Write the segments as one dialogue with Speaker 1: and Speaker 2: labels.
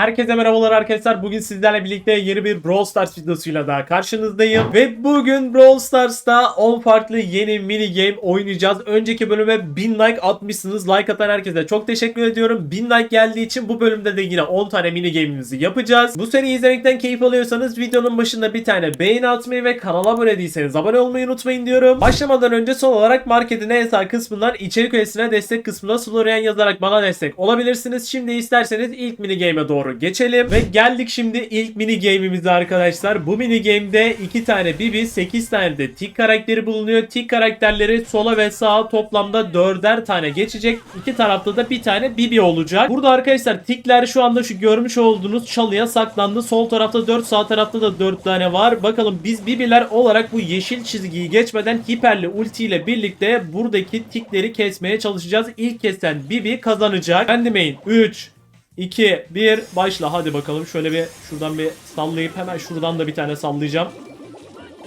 Speaker 1: Herkese merhabalar arkadaşlar. Bugün sizlerle birlikte yeni bir Brawl Stars videosuyla daha karşınızdayım. Ve bugün Brawl Stars'ta 10 farklı yeni mini game oynayacağız. Önceki bölüme 1000 like atmışsınız. Like atan herkese çok teşekkür ediyorum. 1000 like geldiği için bu bölümde de yine 10 tane mini game'imizi yapacağız. Bu seriyi izlemekten keyif alıyorsanız videonun başında bir tane beğeni atmayı ve kanala abone değilseniz abone olmayı unutmayın diyorum. Başlamadan önce son olarak marketin en sağ kısmından içerik üyesine destek kısmına Florian yazarak bana destek olabilirsiniz. Şimdi isterseniz ilk mini game'e doğru geçelim. Ve geldik şimdi ilk mini game'imize arkadaşlar. Bu mini game'de 2 tane Bibi, 8 tane de Tik karakteri bulunuyor. Tik karakterleri sola ve sağa toplamda 4'er tane geçecek. İki tarafta da bir tane Bibi olacak. Burada arkadaşlar Tikler şu anda şu görmüş olduğunuz çalıya saklandı. Sol tarafta 4, sağ tarafta da 4 tane var. Bakalım biz Bibiler olarak bu yeşil çizgiyi geçmeden hiperli ulti ile birlikte buradaki Tikleri kesmeye çalışacağız. İlk kesen Bibi kazanacak. Bendemeyin 3 2, 1 başla hadi bakalım şöyle bir şuradan bir sallayıp hemen şuradan da bir tane sallayacağım.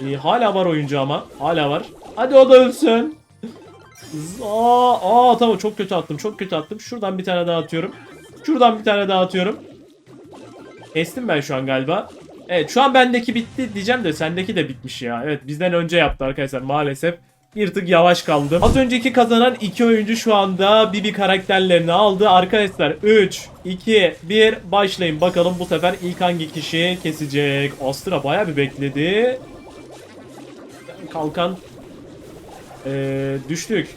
Speaker 1: İyi, hala var oyuncu ama hala var. Hadi o da ölsün. Aa, aa tamam çok kötü attım çok kötü attım. Şuradan bir tane daha atıyorum. Şuradan bir tane daha atıyorum. Kestim ben şu an galiba. Evet şu an bendeki bitti diyeceğim de sendeki de bitmiş ya. Evet bizden önce yaptı arkadaşlar maalesef. Bir tık yavaş kaldım. Az önceki kazanan iki oyuncu şu anda Bibi karakterlerini aldı. Arkadaşlar 3, 2, 1 başlayın. Bakalım bu sefer ilk hangi kişi kesecek. Astra baya bir bekledi. Kalkan ee, düştük.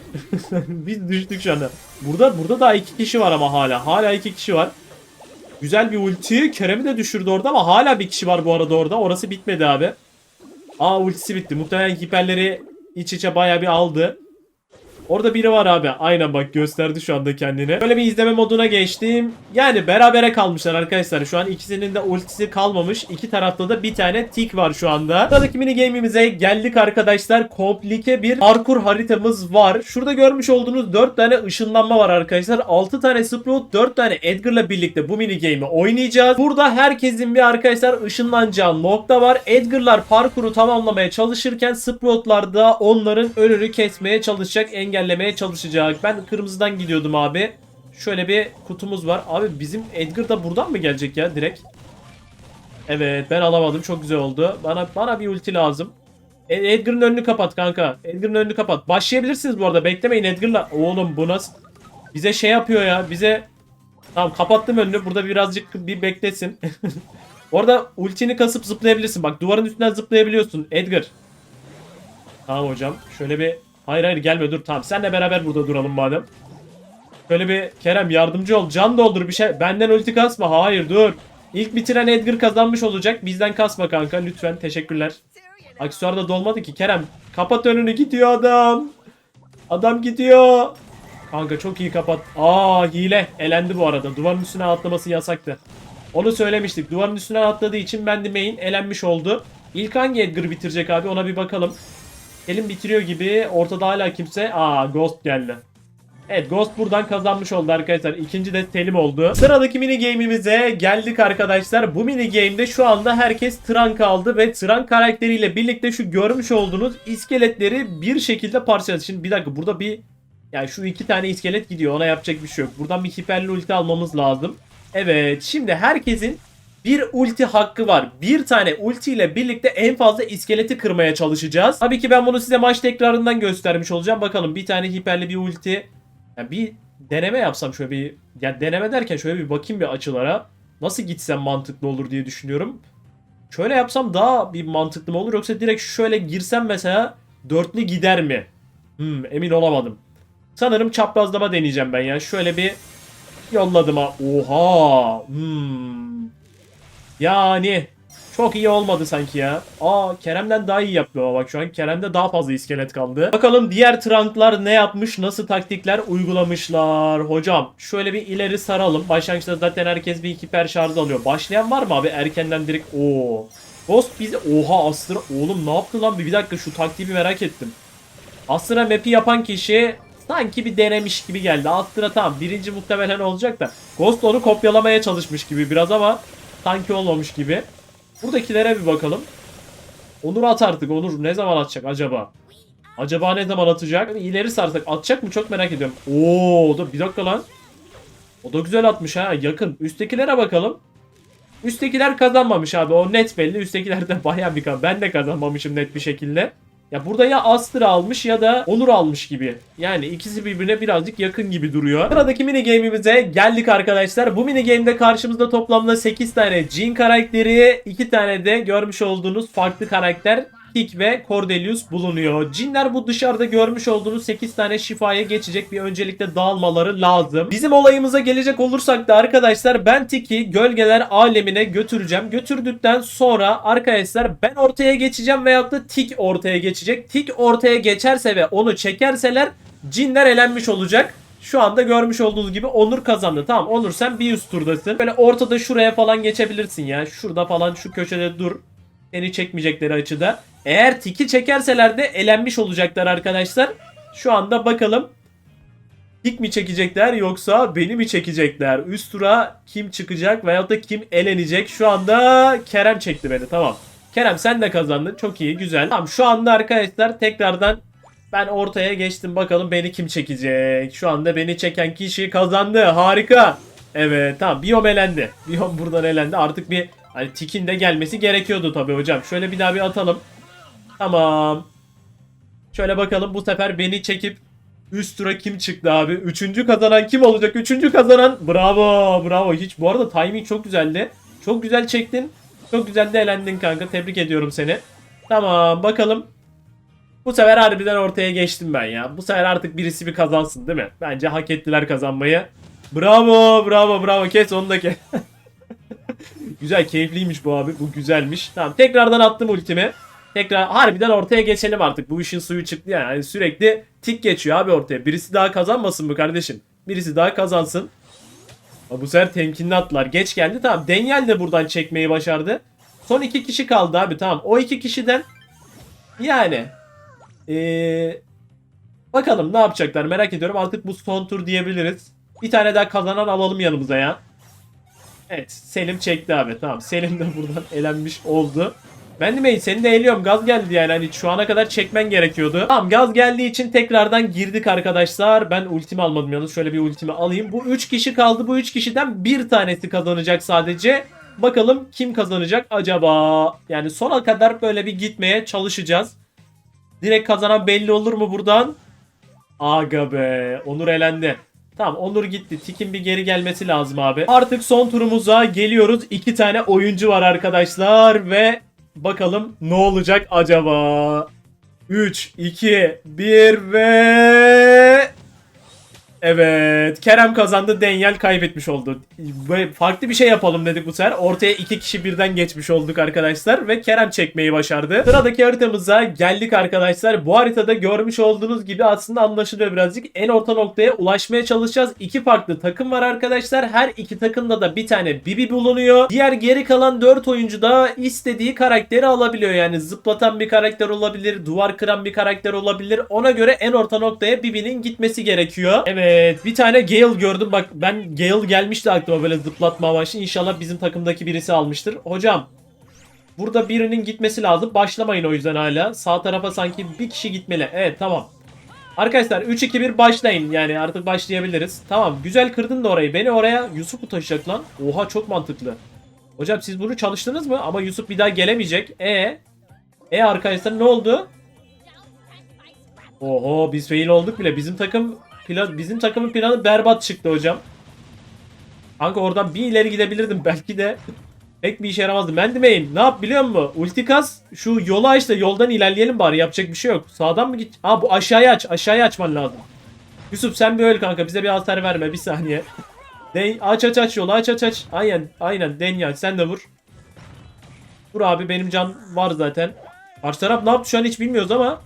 Speaker 1: Biz düştük şu anda. Burada burada daha iki kişi var ama hala. Hala iki kişi var. Güzel bir ulti. Kerem'i de düşürdü orada ama hala bir kişi var bu arada orada. Orası bitmedi abi. Aa ultisi bitti. Muhtemelen hiperleri iç içe bayağı bir aldı. Orada biri var abi. Aynen bak gösterdi şu anda kendini. Böyle bir izleme moduna geçtim. Yani berabere kalmışlar arkadaşlar. Şu an ikisinin de ultisi kalmamış. İki tarafta da bir tane tik var şu anda. Sıradaki mini game'imize geldik arkadaşlar. Komplike bir parkur haritamız var. Şurada görmüş olduğunuz 4 tane ışınlanma var arkadaşlar. 6 tane Sprout, 4 tane Edgar'la birlikte bu mini game'i oynayacağız. Burada herkesin bir arkadaşlar ışınlanacağı nokta var. Edgar'lar parkuru tamamlamaya çalışırken Sprout'lar da onların önünü kesmeye çalışacak, engellemeye çalışacak. Ben kırmızıdan gidiyordum abi. Şöyle bir kutumuz var. Abi bizim Edgar da buradan mı gelecek ya direkt? Evet ben alamadım. Çok güzel oldu. Bana bana bir ulti lazım. E- Edgar'ın önünü kapat kanka. Edgar'ın önünü kapat. Başlayabilirsiniz bu arada. Beklemeyin Edgar'la. Oğlum bu nasıl? Bize şey yapıyor ya. Bize Tamam kapattım önünü. Burada birazcık bir beklesin. Orada ultini kasıp zıplayabilirsin. Bak duvarın üstünden zıplayabiliyorsun Edgar. Tamam hocam. Şöyle bir Hayır hayır gelme dur tamam. Senle beraber burada duralım madem. Şöyle bir Kerem yardımcı ol. Can doldur bir şey. Benden ulti kasma. Hayır dur. İlk bitiren Edgar kazanmış olacak. Bizden kasma kanka lütfen. Teşekkürler. Aksesuar da dolmadı ki. Kerem kapat önünü gidiyor adam. Adam gidiyor. Kanka çok iyi kapat. Aa hile. Elendi bu arada. Duvarın üstüne atlaması yasaktı. Onu söylemiştik. Duvarın üstüne atladığı için ben de main elenmiş oldu. İlk hangi Edgar bitirecek abi ona bir bakalım. Elim bitiriyor gibi. Ortada hala kimse. Aa Ghost geldi. Evet Ghost buradan kazanmış oldu arkadaşlar. İkinci de Selim oldu. Sıradaki mini game'imize geldik arkadaşlar. Bu mini game'de şu anda herkes Trunk aldı ve Trunk karakteriyle birlikte şu görmüş olduğunuz iskeletleri bir şekilde parçaladı. Şimdi bir dakika burada bir yani şu iki tane iskelet gidiyor. Ona yapacak bir şey yok. Buradan bir hiperli ulti almamız lazım. Evet şimdi herkesin bir ulti hakkı var. Bir tane ulti ile birlikte en fazla iskeleti kırmaya çalışacağız. Tabii ki ben bunu size maç tekrarından göstermiş olacağım. Bakalım bir tane hiperli bir ulti. Ya bir deneme yapsam şöyle bir ya deneme derken şöyle bir bakayım bir açılara. Nasıl gitsem mantıklı olur diye düşünüyorum. Şöyle yapsam daha bir mantıklı mı olur yoksa direkt şöyle girsem mesela dörtlü gider mi? Hmm, emin olamadım. Sanırım çaprazlama deneyeceğim ben ya. Şöyle bir yolladım ha. Oha. Hmm. Yani çok iyi olmadı sanki ya. Aa Kerem'den daha iyi yapıyor bak şu an Kerem'de daha fazla iskelet kaldı. Bakalım diğer tranklar ne yapmış, nasıl taktikler uygulamışlar. Hocam şöyle bir ileri saralım. Başlangıçta zaten herkes bir hiper şarj alıyor. Başlayan var mı abi erkenden direkt? Oo. Ghost bizi... Oha Astra... Oğlum ne yaptı lan? Bir dakika şu taktiği bir merak ettim. Astra map'i yapan kişi sanki bir denemiş gibi geldi. Astra tamam birinci muhtemelen olacak da. Ghost onu kopyalamaya çalışmış gibi biraz ama sanki olmamış gibi. Buradakilere bir bakalım. Onur at artık. Onur ne zaman atacak acaba? Acaba ne zaman atacak? İleri sarsak atacak mı çok merak ediyorum. Oo, da bir dakika lan. O da güzel atmış ha yakın. Üsttekilere bakalım. Üsttekiler kazanmamış abi. O net belli. Üsttekiler de bayağı bir kazan. Ben de kazanmamışım net bir şekilde. Ya burada ya Astra almış ya da Onur almış gibi. Yani ikisi birbirine birazcık yakın gibi duruyor. Sıradaki mini game'imize geldik arkadaşlar. Bu mini game'de karşımızda toplamda 8 tane Jin karakteri, 2 tane de görmüş olduğunuz farklı karakter Tick ve Cordelius bulunuyor. Cinler bu dışarıda görmüş olduğunuz 8 tane şifaya geçecek bir öncelikle dağılmaları lazım. Bizim olayımıza gelecek olursak da arkadaşlar ben Tick'i gölgeler alemine götüreceğim. Götürdükten sonra arkadaşlar ben ortaya geçeceğim veyahut da Tick ortaya geçecek. Tick ortaya geçerse ve onu çekerseler cinler elenmiş olacak. Şu anda görmüş olduğunuz gibi Onur kazandı. Tamam Onur sen bir üst turdasın. Böyle ortada şuraya falan geçebilirsin ya. Şurada falan şu köşede dur. Seni çekmeyecekleri açıda. Eğer tiki çekerseler de elenmiş olacaklar arkadaşlar. Şu anda bakalım. Tik mi çekecekler yoksa beni mi çekecekler? Üst tura kim çıkacak veyahut da kim elenecek? Şu anda Kerem çekti beni tamam. Kerem sen de kazandın. Çok iyi güzel. Tamam şu anda arkadaşlar tekrardan ben ortaya geçtim. Bakalım beni kim çekecek? Şu anda beni çeken kişi kazandı. Harika. Evet tamam Biyom elendi. Biyom buradan elendi. Artık bir hani tikin de gelmesi gerekiyordu tabii hocam. Şöyle bir daha bir atalım. Tamam. Şöyle bakalım bu sefer beni çekip üst tura kim çıktı abi? Üçüncü kazanan kim olacak? Üçüncü kazanan. Bravo bravo. Hiç bu arada timing çok güzeldi. Çok güzel çektin. Çok güzel de elendin kanka. Tebrik ediyorum seni. Tamam bakalım. Bu sefer harbiden ortaya geçtim ben ya. Bu sefer artık birisi bir kazansın değil mi? Bence hak ettiler kazanmayı. Bravo bravo bravo kes onu da kes. Güzel keyifliymiş bu abi. Bu güzelmiş. Tamam tekrardan attım ultimi. Tekrar harbiden ortaya geçelim artık. Bu işin suyu çıktı yani. Yani sürekli tik geçiyor abi ortaya. Birisi daha kazanmasın mı kardeşim? Birisi daha kazansın. Ama bu sefer temkinli attılar. Geç geldi tamam. Daniel de buradan çekmeyi başardı. Son iki kişi kaldı abi tamam. O iki kişiden yani ee, bakalım ne yapacaklar merak ediyorum. Artık bu son tur diyebiliriz. Bir tane daha kazanan alalım yanımıza ya. Evet Selim çekti abi tamam. Selim de buradan elenmiş oldu. Ben de May seni de eliyorum gaz geldi yani hani şu ana kadar çekmen gerekiyordu. Tamam gaz geldiği için tekrardan girdik arkadaşlar. Ben ultimi almadım yalnız şöyle bir ultimi alayım. Bu 3 kişi kaldı bu 3 kişiden bir tanesi kazanacak sadece. Bakalım kim kazanacak acaba? Yani sona kadar böyle bir gitmeye çalışacağız. Direkt kazanan belli olur mu buradan? Aga be Onur elendi. Tamam Onur gitti. Tik'in bir geri gelmesi lazım abi. Artık son turumuza geliyoruz. İki tane oyuncu var arkadaşlar ve bakalım ne olacak acaba? 3, 2, 1 ve... Evet. Kerem kazandı. Daniel kaybetmiş oldu. Ve farklı bir şey yapalım dedik bu sefer. Ortaya iki kişi birden geçmiş olduk arkadaşlar. Ve Kerem çekmeyi başardı. Sıradaki haritamıza geldik arkadaşlar. Bu haritada görmüş olduğunuz gibi aslında anlaşılıyor birazcık. En orta noktaya ulaşmaya çalışacağız. İki farklı takım var arkadaşlar. Her iki takımda da bir tane Bibi bulunuyor. Diğer geri kalan 4 oyuncu da istediği karakteri alabiliyor. Yani zıplatan bir karakter olabilir. Duvar kıran bir karakter olabilir. Ona göre en orta noktaya Bibi'nin gitmesi gerekiyor. Evet bir tane Gale gördüm. Bak ben Gale gelmişti aklıma böyle zıplatma amaçlı. İnşallah bizim takımdaki birisi almıştır. Hocam burada birinin gitmesi lazım. Başlamayın o yüzden hala. Sağ tarafa sanki bir kişi gitmeli. Evet tamam. Arkadaşlar 3-2-1 başlayın. Yani artık başlayabiliriz. Tamam güzel kırdın da orayı. Beni oraya Yusuf mu taşıyacak lan? Oha çok mantıklı. Hocam siz bunu çalıştınız mı? Ama Yusuf bir daha gelemeyecek. E E arkadaşlar ne oldu? Oho biz fail olduk bile. Bizim takım plan, bizim takımın planı berbat çıktı hocam. Kanka oradan bir ileri gidebilirdim belki de. Pek bir işe yaramazdı. Mendimeyin ne yap biliyor musun? Ultikas şu yolu aç da yoldan ilerleyelim bari yapacak bir şey yok. Sağdan mı git? Ha bu aşağıya aç. Aşağıya açman lazım. Yusuf sen bir öl kanka bize bir hasar verme bir saniye. Den aç aç aç yolu aç aç aç. Aynen aynen Denya sen de vur. Vur abi benim can var zaten. Karşı taraf ne yaptı şu an hiç bilmiyoruz ama.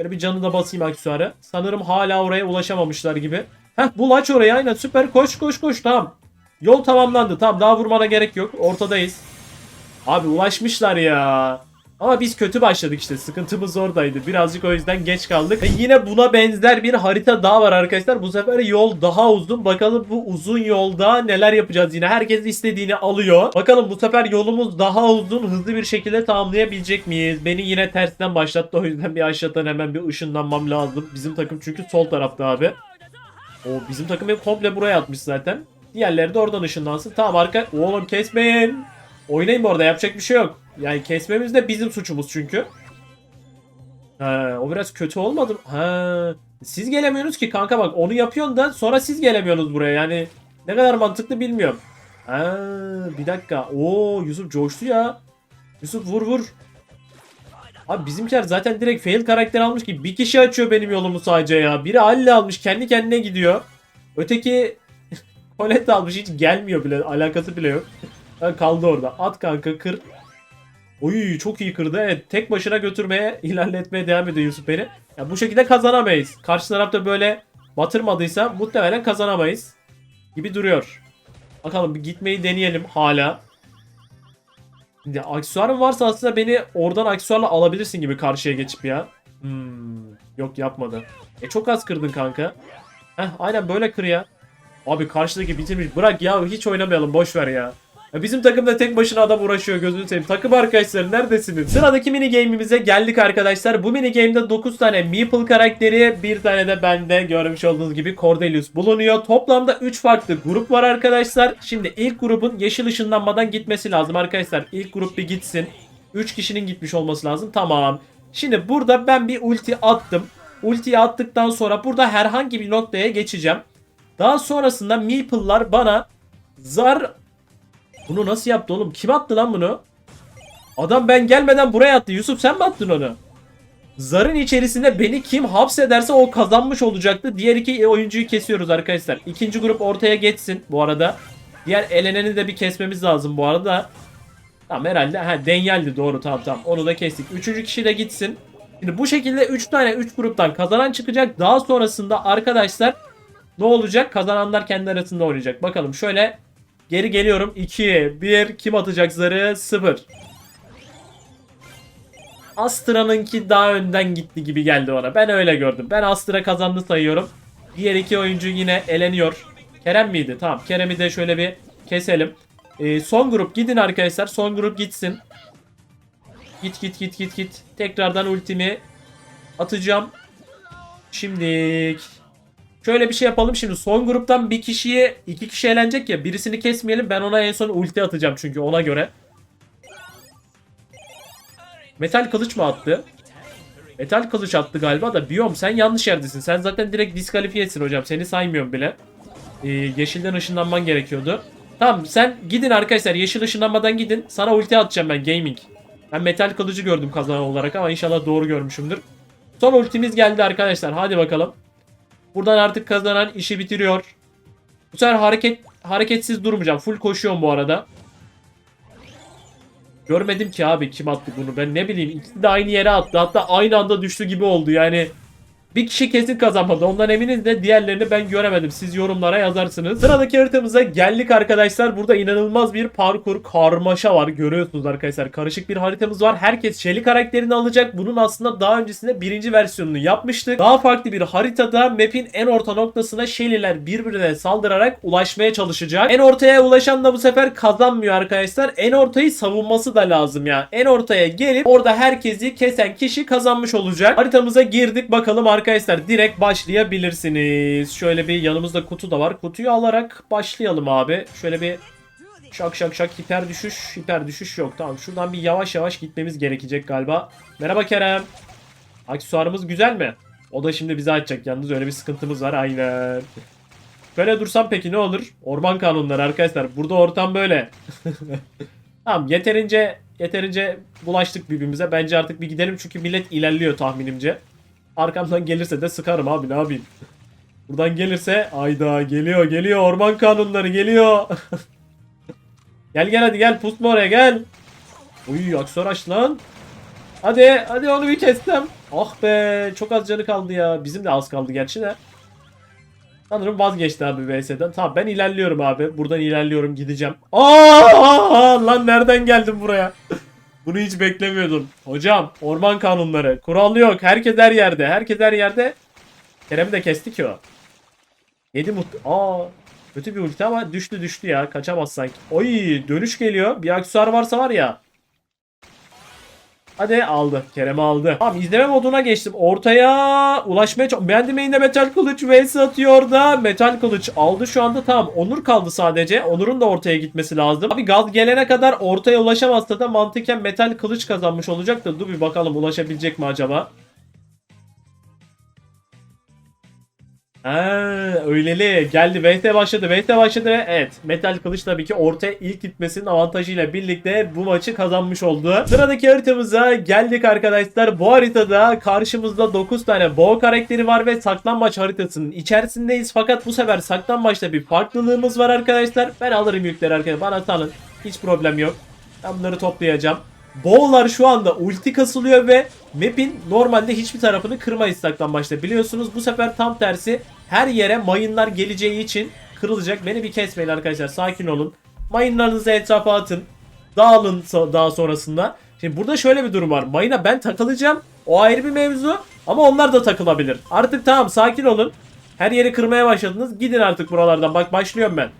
Speaker 1: Böyle bir canı da basayım aksesuarı. Sanırım hala oraya ulaşamamışlar gibi. Heh bul aç orayı aynen süper koş koş koş tamam. Yol tamamlandı tamam daha vurmana gerek yok ortadayız. Abi ulaşmışlar ya. Ama biz kötü başladık işte sıkıntımız oradaydı. Birazcık o yüzden geç kaldık. Ve yine buna benzer bir harita daha var arkadaşlar. Bu sefer yol daha uzun. Bakalım bu uzun yolda neler yapacağız yine. Herkes istediğini alıyor. Bakalım bu sefer yolumuz daha uzun hızlı bir şekilde tamamlayabilecek miyiz? Beni yine tersten başlattı. O yüzden bir aşağıdan hemen bir ışınlanmam lazım. Bizim takım çünkü sol tarafta abi. O bizim takım hep komple buraya atmış zaten. Diğerleri de oradan ışınlansın. Tamam arka... Oğlum kesmeyin. Oynayın bu arada yapacak bir şey yok. Yani kesmemiz de bizim suçumuz çünkü. Ha, o biraz kötü olmadı mı? Ha, siz gelemiyorsunuz ki kanka bak onu yapıyorsun da sonra siz gelemiyorsunuz buraya. Yani ne kadar mantıklı bilmiyorum. Ha, bir dakika. Oo Yusuf coştu ya. Yusuf vur vur. Abi bizimkiler zaten direkt fail karakter almış ki bir kişi açıyor benim yolumu sadece ya. Biri Halle almış kendi kendine gidiyor. Öteki Colette almış hiç gelmiyor bile alakası bile yok. Kaldı orada. At kanka kır. Oy çok iyi kırdı. Evet tek başına götürmeye ilerletmeye devam ediyor Yusuf beni. Ya bu şekilde kazanamayız. Karşı tarafta böyle batırmadıysa muhtemelen kazanamayız. Gibi duruyor. Bakalım bir gitmeyi deneyelim hala. Şimdi aksesuarın varsa aslında beni oradan aksesuarla alabilirsin gibi karşıya geçip ya. Hmm, yok yapmadı. E çok az kırdın kanka. Heh aynen böyle kır ya. Abi karşıdaki bitirmiş. Bırak ya hiç oynamayalım boş ver ya. Bizim takımda tek başına adam uğraşıyor gözünü seveyim. Takım arkadaşlar neredesiniz? Sıradaki mini game'imize geldik arkadaşlar. Bu mini game'de 9 tane Meeple karakteri, bir tane de bende görmüş olduğunuz gibi Cordelius bulunuyor. Toplamda 3 farklı grup var arkadaşlar. Şimdi ilk grubun yeşil ışınlanmadan gitmesi lazım arkadaşlar. İlk grup bir gitsin. 3 kişinin gitmiş olması lazım. Tamam. Şimdi burada ben bir ulti attım. Ultiyi attıktan sonra burada herhangi bir noktaya geçeceğim. Daha sonrasında Meeple'lar bana zar bunu nasıl yaptı oğlum? Kim attı lan bunu? Adam ben gelmeden buraya attı. Yusuf sen mi attın onu? Zarın içerisinde beni kim hapsederse o kazanmış olacaktı. Diğer iki oyuncuyu kesiyoruz arkadaşlar. İkinci grup ortaya geçsin bu arada. Diğer eleneni de bir kesmemiz lazım bu arada. Tamam herhalde. Ha Denyel'di doğru tamam tamam. Onu da kestik. Üçüncü kişi de gitsin. Şimdi bu şekilde 3 tane 3 gruptan kazanan çıkacak. Daha sonrasında arkadaşlar ne olacak? Kazananlar kendi arasında oynayacak. Bakalım şöyle Geri geliyorum. 2, 1. Kim atacak zarı? 0. Astra'nınki daha önden gitti gibi geldi bana. Ben öyle gördüm. Ben Astra kazandı sayıyorum. Diğer iki oyuncu yine eleniyor. Kerem miydi? Tamam. Kerem'i de şöyle bir keselim. Ee, son grup gidin arkadaşlar. Son grup gitsin. Git git git git git. Tekrardan ultimi atacağım. Şimdilik Şöyle bir şey yapalım şimdi son gruptan bir kişiye iki kişi eğlenecek ya birisini kesmeyelim ben ona en son ulti atacağım çünkü ona göre. Metal kılıç mı attı? Metal kılıç attı galiba da Biyom sen yanlış yerdesin. Sen zaten direkt diskalifiyesin hocam. Seni saymıyorum bile. Ee, yeşilden ışınlanman gerekiyordu. Tamam sen gidin arkadaşlar. Yeşil ışınlanmadan gidin. Sana ulti atacağım ben gaming. Ben metal kılıcı gördüm kazanan olarak ama inşallah doğru görmüşümdür. Son ultimiz geldi arkadaşlar. Hadi bakalım. Buradan artık kazanan işi bitiriyor. Bu sefer hareket hareketsiz durmayacağım. Full koşuyorum bu arada. Görmedim ki abi kim attı bunu. Ben ne bileyim ikisi de aynı yere attı. Hatta aynı anda düştü gibi oldu. Yani bir kişi kesin kazanmadı. Ondan eminiz de diğerlerini ben göremedim. Siz yorumlara yazarsınız. Sıradaki haritamıza geldik arkadaşlar. Burada inanılmaz bir parkur karmaşa var. Görüyorsunuz arkadaşlar. Karışık bir haritamız var. Herkes Shelly karakterini alacak. Bunun aslında daha öncesinde birinci versiyonunu yapmıştık. Daha farklı bir haritada map'in en orta noktasına Shelly'ler birbirine saldırarak ulaşmaya çalışacak. En ortaya ulaşan da bu sefer kazanmıyor arkadaşlar. En ortayı savunması da lazım ya. En ortaya gelip orada herkesi kesen kişi kazanmış olacak. Haritamıza girdik. Bakalım arkadaşlar direkt başlayabilirsiniz. Şöyle bir yanımızda kutu da var. Kutuyu alarak başlayalım abi. Şöyle bir şak şak şak hiper düşüş. Hiper düşüş yok. Tamam şuradan bir yavaş yavaş gitmemiz gerekecek galiba. Merhaba Kerem. Aksesuarımız güzel mi? O da şimdi bize açacak. Yalnız öyle bir sıkıntımız var. Aynen. Böyle dursam peki ne olur? Orman kanunları arkadaşlar. Burada ortam böyle. tamam yeterince yeterince bulaştık birbirimize. Bence artık bir gidelim çünkü millet ilerliyor tahminimce. Arkamdan gelirse de sıkarım abi ne yapayım. Buradan gelirse ayda geliyor geliyor orman kanunları geliyor. gel gel hadi gel pusma oraya gel. Uy aksor aç lan. Hadi hadi onu bir kestim. Ah be çok az canı kaldı ya. Bizim de az kaldı gerçi de. Sanırım vazgeçti abi VS'den. Tamam ben ilerliyorum abi. Buradan ilerliyorum gideceğim. Aa lan nereden geldim buraya? Bunu hiç beklemiyordum. Hocam orman kanunları. Kural yok. Herkes her yerde. Herkes her yerde. Kerem'i de kesti ki o. Yedi mut. Aa kötü bir ulti ama düştü düştü ya. Kaçamaz sanki. Oy dönüş geliyor. Bir aksesuar varsa var ya. Hadi aldı. Kerem aldı. Tamam izleme moduna geçtim. Ortaya ulaşmaya çok... Beğendim yine Metal Kılıç vs atıyor da. Metal Kılıç aldı şu anda. Tamam Onur kaldı sadece. Onur'un da ortaya gitmesi lazım. Abi gaz gelene kadar ortaya ulaşamazsa da mantıken Metal Kılıç kazanmış olacak da. Dur bir bakalım ulaşabilecek mi acaba? Ha, öyleli. Geldi. VT başladı. VT başladı. Evet. Metal Kılıç tabii ki ortaya ilk gitmesinin avantajıyla birlikte bu maçı kazanmış oldu. Sıradaki haritamıza geldik arkadaşlar. Bu haritada karşımızda 9 tane boğa karakteri var ve saklambaç haritasının içerisindeyiz. Fakat bu sefer saklambaçta bir farklılığımız var arkadaşlar. Ben alırım yükleri arkadaşlar. Bana salın. Hiç problem yok. Ben bunları toplayacağım. Boğlar şu anda ulti kasılıyor ve map'in normalde hiçbir tarafını kırmayız saklambaçta. Biliyorsunuz bu sefer tam tersi her yere mayınlar geleceği için kırılacak. Beni bir kesmeyin arkadaşlar sakin olun. Mayınlarınızı etrafa atın. Dağılın daha sonrasında. Şimdi burada şöyle bir durum var. Mayına ben takılacağım. O ayrı bir mevzu. Ama onlar da takılabilir. Artık tamam sakin olun. Her yeri kırmaya başladınız. Gidin artık buralardan. Bak başlıyorum ben.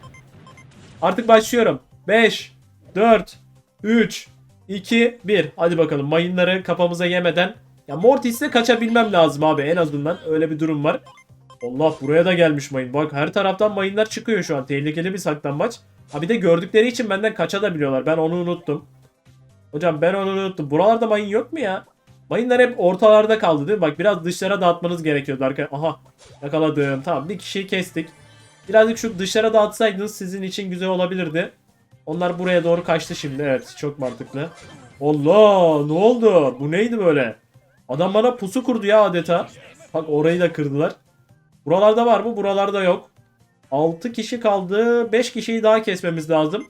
Speaker 1: Artık başlıyorum. 5, 4, 3, 2, 1. Hadi bakalım mayınları kafamıza yemeden. Ya Mortis'le kaçabilmem lazım abi en azından. Öyle bir durum var. Allah buraya da gelmiş mayın. Bak her taraftan mayınlar çıkıyor şu an. Tehlikeli bir saklambaç. Ha bir de gördükleri için benden kaçabiliyorlar. Ben onu unuttum. Hocam ben onu unuttum. Buralarda mayın yok mu ya? Mayınlar hep ortalarda kaldı değil mi? Bak biraz dışlara dağıtmanız gerekiyordu arkadaşlar. Aha yakaladım. Tamam bir kişiyi kestik. Birazcık şu dışlara dağıtsaydınız sizin için güzel olabilirdi. Onlar buraya doğru kaçtı şimdi. Evet çok mantıklı. Allah ne oldu? Bu neydi böyle? Adam bana pusu kurdu ya adeta. Bak orayı da kırdılar. Buralarda var mı? Buralarda yok. 6 kişi kaldı. 5 kişiyi daha kesmemiz lazım.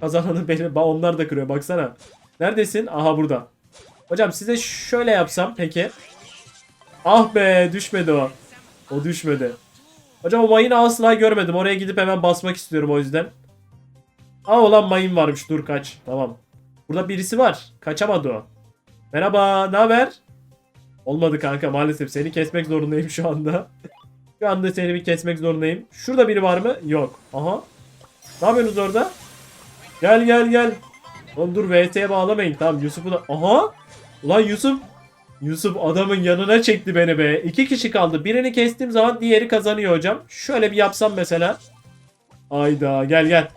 Speaker 1: Kazananı benim. Ba- Onlar da kırıyor baksana. Neredesin? Aha burada. Hocam size şöyle yapsam peki. Ah be düşmedi o. O düşmedi. Hocam o mayını asla görmedim. Oraya gidip hemen basmak istiyorum o yüzden. Aa olan mayın varmış. Dur kaç. Tamam. Burada birisi var. Kaçamadı o. Merhaba. Ne haber? Olmadı kanka maalesef. Seni kesmek zorundayım şu anda. şu anda seni bir kesmek zorundayım. Şurada biri var mı? Yok. Aha. Ne yapıyorsunuz orada? Gel gel gel. Oğlum dur VT'ye bağlamayın. Tamam Yusuf'u da... Aha. Ulan Yusuf. Yusuf adamın yanına çekti beni be. İki kişi kaldı. Birini kestiğim zaman diğeri kazanıyor hocam. Şöyle bir yapsam mesela. Ayda gel gel.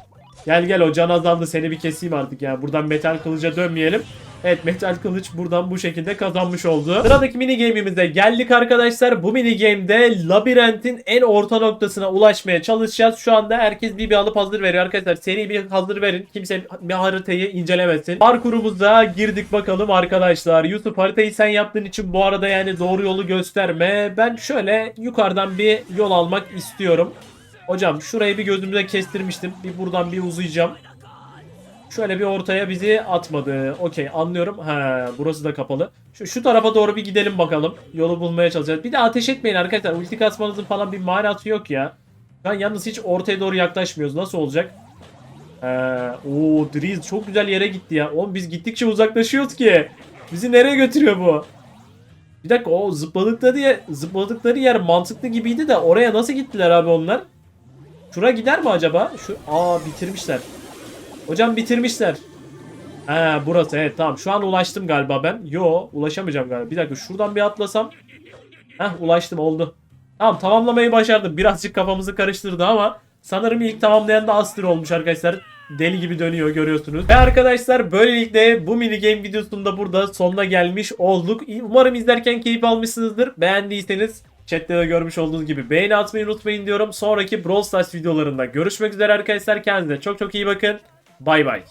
Speaker 1: Gel gel o can azaldı seni bir keseyim artık ya. Buradan metal kılıca dönmeyelim. Evet metal kılıç buradan bu şekilde kazanmış oldu. Sıradaki mini game'imize geldik arkadaşlar. Bu mini game'de labirentin en orta noktasına ulaşmaya çalışacağız. Şu anda herkes bir bir alıp hazır veriyor arkadaşlar. Seri bir hazır verin. Kimse bir haritayı incelemesin. Parkurumuza girdik bakalım arkadaşlar. Yusuf haritayı sen yaptığın için bu arada yani doğru yolu gösterme. Ben şöyle yukarıdan bir yol almak istiyorum. Hocam şurayı bir gözümüze kestirmiştim. Bir buradan bir uzayacağım. Şöyle bir ortaya bizi atmadı. Okey anlıyorum. Ha burası da kapalı. Şu, şu tarafa doğru bir gidelim bakalım. Yolu bulmaya çalışacağız. Bir de ateş etmeyin arkadaşlar. Ulti kasmanızın falan bir manası yok ya. Ben yalnız hiç ortaya doğru yaklaşmıyoruz. Nasıl olacak? Ee, oo Driz çok güzel yere gitti ya. Oğlum biz gittikçe uzaklaşıyoruz ki. Bizi nereye götürüyor bu? Bir dakika o zıpladıkları zıpladıkları yer mantıklı gibiydi de oraya nasıl gittiler abi onlar? Şura gider mi acaba? Şu aa bitirmişler. Hocam bitirmişler. Ha burası evet tamam. Şu an ulaştım galiba ben. Yo ulaşamayacağım galiba. Bir dakika şuradan bir atlasam. Heh ulaştım oldu. Tamam tamamlamayı başardım. Birazcık kafamızı karıştırdı ama sanırım ilk tamamlayan da Astir olmuş arkadaşlar. Deli gibi dönüyor görüyorsunuz. Ve arkadaşlar böylelikle bu mini game videosunda burada sonuna gelmiş olduk. Umarım izlerken keyif almışsınızdır. Beğendiyseniz chatte de görmüş olduğunuz gibi beğeni atmayı unutmayın diyorum. Sonraki Brawl Stars videolarında görüşmek üzere arkadaşlar. Kendinize çok çok iyi bakın. Bay bay.